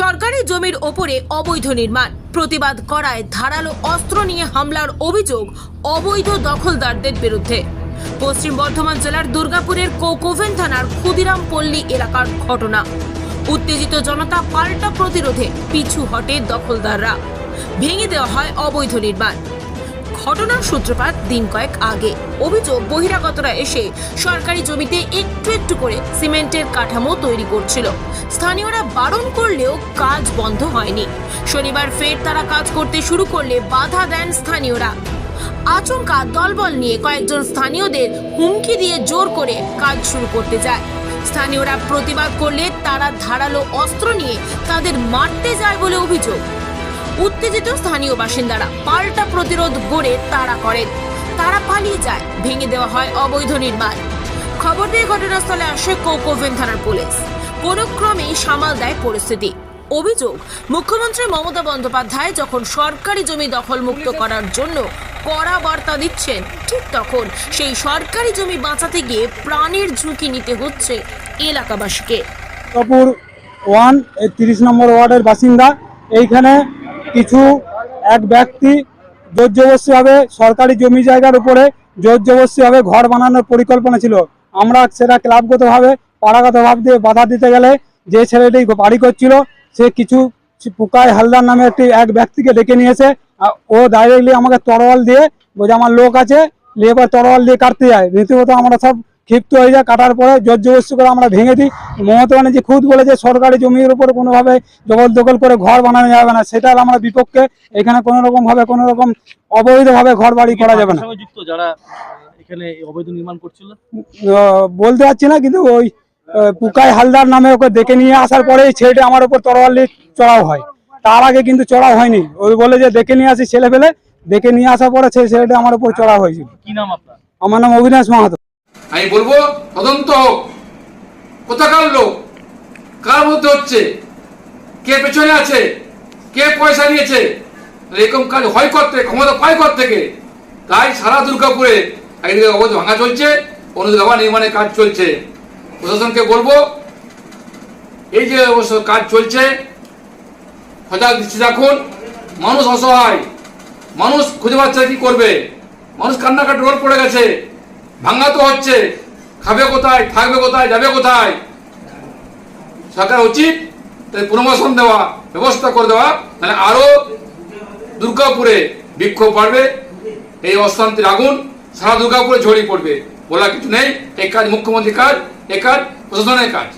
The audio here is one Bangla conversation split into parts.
সরকারি জমির ওপরে অবৈধ নির্মাণ। প্রতিবাদ করায় ধারালো অস্ত্র নিয়ে হামলার অভিযোগ অবৈধ দখলদারদের বিরুদ্ধে। পশ্চিম বর্ধমান জেলার দুর্গাপুরের কোকোভেন থানার ক্ষুদিরাম পল্লী এলাকার ঘটনা। উত্তেজিত জনতা পাল্টা প্রতিরোধে পিছু হটে দখলদাররা। ভেঙে দেওয়া হয় অবৈধ নির্মাণ। ঘটনার সূত্রপাত দিন কয়েক আগে। অভিযোগ বহিরাগতরা এসে সরকারি জমিতে একটু একটু করে সিমেন্টের কাঠামো তৈরি করছিল। স্থানীয়রা বারণ করলেও কাজ বন্ধ হয়নি। শনিবার ফের তারা কাজ করতে শুরু করলে বাধা দেন স্থানীয়রা। আচমকা দলবল নিয়ে কয়েকজন স্থানীয়দের হুমকি দিয়ে জোর করে কাজ শুরু করতে যায়। স্থানীয়রা প্রতিবাদ করলে তারা ধারালো অস্ত্র নিয়ে তাদের মারতে যায় বলে অভিযোগ। উত্তেজিত স্থানীয় বাসিন্দারা পাল্টা প্রতিরোধ গড়ে তাড়া করেন। তারা পালিয়ে যায়, ভেঙে দেওয়া হয় অবৈধ নির্মাণ। খবর পেয়ে ঘটনাস্থলে আসে কোকোভেন থানার পুলিশ। কোনো ক্রমেই সামাল দেয় পরিস্থিতি। অভিযোগ, মুখ্যমন্ত্রী মমতা বন্দ্যোপাধ্যায় যখন সরকারি জমি দখলমুক্ত করার জন্য কড়া বার্তা দিচ্ছেন, ঠিক তখন সেই সরকারি জমি বাঁচাতে গিয়ে প্রাণের ঝুঁকি নিতে হচ্ছে এলাকাবাসীকে। কাপুর ওয়ান তিরিশ নম্বর ওয়ার্ডের বাসিন্দা, এইখানে কিছু এক ব্যক্তি জোরজবস্তিভাবে সরকারি জমি জায়গার উপরে জোরজবস্তিভাবে ঘর বানানোর পরিকল্পনা ছিল। আমরা সেটা ক্লাবগতভাবে, পাড়াগতভাবে দিয়ে বাধা দিতে গেলে যে ছেলেটি বাড়ি করছিল, সে কিছু পুকায় হালদার নামে একটি এক ব্যক্তিকে ডেকে নিয়েছে। ও ডাইরেক্টলি আমাকে তরোয়াল দিয়ে, বলছে, আমার লোক আছে এবার তরোয়াল দিয়ে কাটতে যায়। রীতিমতো আমরা সব ক্ষিপ্ত হয়ে যায় কাটার পরে জোরজবস্তি করে আমরা ভেঙে দিই। মমতা ব্যানার্জি খুদ বলেছে সরকারি জমির উপর কোনোভাবে জবরদখল করে ঘর বানানো যাবে না। সেটা আমরা বিপক্ষে এখানে কোনো রকম ভাবে কোনো রকম অবৈধভাবে ঘর বাড়ি করা যাবে না। যারা এখানে অবৈধ নির্মাণ করছিল? বলতে পারছি না কিন্তু ওই পুকাই হালদার নামে ওকে ডেকে নিয়ে আসার পরে ছেলেটা আমার উপর তরোয়ালি চড়াও হয়। তার আগে কিন্তু চড়াও হয়নি। ওই বলে যে দেখে নিয়ে আসি ছেলে ফেলে ডেকে নিয়ে আসার পরে সেই ছেলেটা আমার উপর চড়াও হয়েছিল। কি নাম আপনার? আমার নাম অবিনাশ মাহাতো। আমি বলব, তদন্ত হোক। কোথাকার লোক? কার মধ্যে হচ্ছে? কে পেছনে আছে? কে পয়সা নিয়েছে? এরকম কাজ হয় করতে ক্ষমতা পায় কর থেকে? তাই সারা দুর্গাপুরে একদিকে অবৈধ ভাঙা চলছে, অন্যদিকে আবার নির্মাণের কাজ চলছে। প্রশাসনকে বলব, এই যে অবশ্য কাজ চলছে সজাগ দৃষ্টি রাখুন। মানুষ অসহায়। মানুষ খুঁজে পাচ্ছে কি করবে? মানুষ কান্নাকাটি রোল পড়ে গেছে। ভাঙা তো হচ্ছে। খাবে কোথায়? থাকবে কোথায়? যাবে কোথায়? সরকার উচিত পুনর্বাসন দেওয়া, ব্যবস্থা করে দেওয়া তাহলে আরও দুর্গাপুরে বিক্ষোভ বাড়বে, এই অশান্তির আগুন সারা দুর্গাপুরে ছড়িয়ে পড়বে। বলা কিছু নেই, এই কাজ মুখ্যমন্ত্রীর কাজ এই কাজ প্রশাসনের কাজ।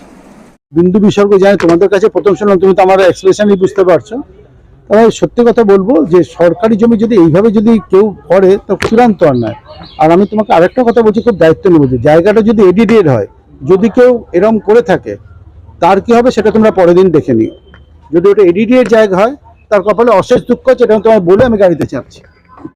বিন্দু বিসর্গ জানি তোমাদের কাছে, প্রথম শুনলাম তুমি তো আমার এক্সপ্রেশনই বুঝতে পারছ। তবে সত্যি কথা বলব যে সরকারি জমি যদি এইভাবে যদি কেউ করে, তো চূড়ান্ত অন্যায়। আর আমি তোমাকে আরেকটা কথা বলছি, খুব দায়িত্ব নেব যে জায়গাটা যদি এডিটেড হয়, যদি কেউ এরম করে থাকে, তার কি হবে সেটা তোমরা পরের দিন দেখে নিও। যদি ওটা এডিটেড জায়গা হয়, তার কপালে অশেষ দুঃখ আছে, এটা তোমায় বলে আমি গাড়িতে চাপছি।